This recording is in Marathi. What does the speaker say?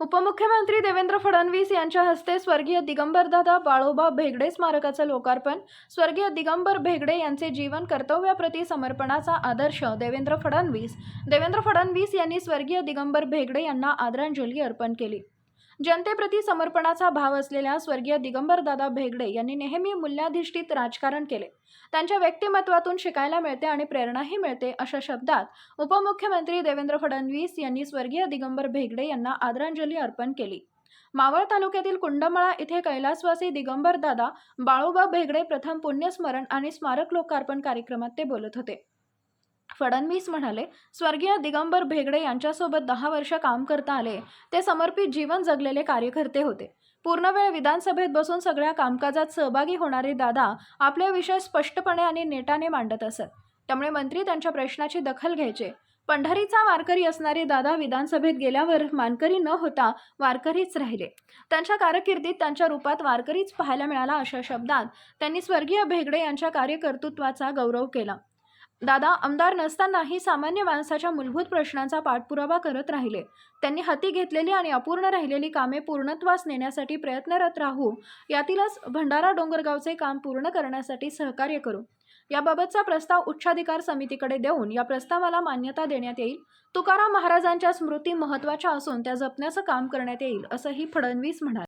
उपमुख्यमंत्री देवेंद्र फडणवीस यांच्या हस्ते स्वर्गीय दिगंबरदादा बाळोबा भेगडे स्मारकाचं लोकार्पण. स्वर्गीय दिगंबर भेगडे यांचे जीवन कर्तव्याप्रती समर्पणाचा आदर्श देवेंद्र फडणवीस. देवेंद्र फडणवीस यांनी स्वर्गीय दिगंबर भेगडे यांना आदरांजली अर्पण केली. जनतेप्रती समर्पणाचा भाव असलेल्या स्वर्गीय दिगंबरदादा भेगडे यांनी नेहमी मूल्याधिष्ठित राजकारण केले. त्यांच्या व्यक्तिमत्वातून शिकायला मिळते आणि प्रेरणाही मिळते अशा शब्दात उपमुख्यमंत्री देवेंद्र फडणवीस यांनी स्वर्गीय दिगंबर भेगडे यांना आदरांजली अर्पण केली. मावळ तालुक्यातील कुंडमळा इथे कैलासवासी दिगंबरदादा बाळूबा बाळोबा भेगडे प्रथम पुण्यस्मरण आणि स्मारक लोकार्पण कार्यक्रमात ते बोलत होते. फडणवीस म्हणाले स्वर्गीय दिगंबर भेगडे यांच्यासोबत दहा वर्ष काम करता आले. ते समर्पित जीवन जगलेले कार्यकर्ते होते. पूर्ण वेळ विधानसभेत बसून सगळ्या कामकाजात सहभागी होणारे दादा आपले विषय स्पष्टपणे आणि नेटाने मांडत असत. त्यामुळे मंत्री त्यांच्या प्रश्नाची दखल घ्यायचे. पंढरीचा वारकरी असणारे दादा विधानसभेत गेल्यावर मानकरी न होता वारकरीच राहिले. त्यांच्या कारकिर्दीत त्यांच्या रूपात वारकरीच पाहायला मिळाला अशा शब्दात त्यांनी स्वर्गीय भेगडे यांच्या कार्यकर्तृत्वाचा गौरव केला. दादा आमदार नसतानाही सामान्य माणसाच्या मूलभूत प्रश्नांचा पाठपुरावा करत राहिले. त्यांनी हाती घेतलेली आणि अपूर्ण राहिलेली कामे पूर्णत्वास नेण्यासाठी प्रयत्नरत राहू. यातीलच भंडारा डोंगरगावचे काम पूर्ण करण्यासाठी सहकार्य करू. याबाबतचा प्रस्ताव उच्चाधिकार समितीकडे देऊन या प्रस्तावाला मान्यता देण्यात येईल. तुकाराम महाराजांच्या स्मृती महत्त्वाच्या असून त्या जपण्याचं काम करण्यात येईल असंही फडणवीस म्हणाले.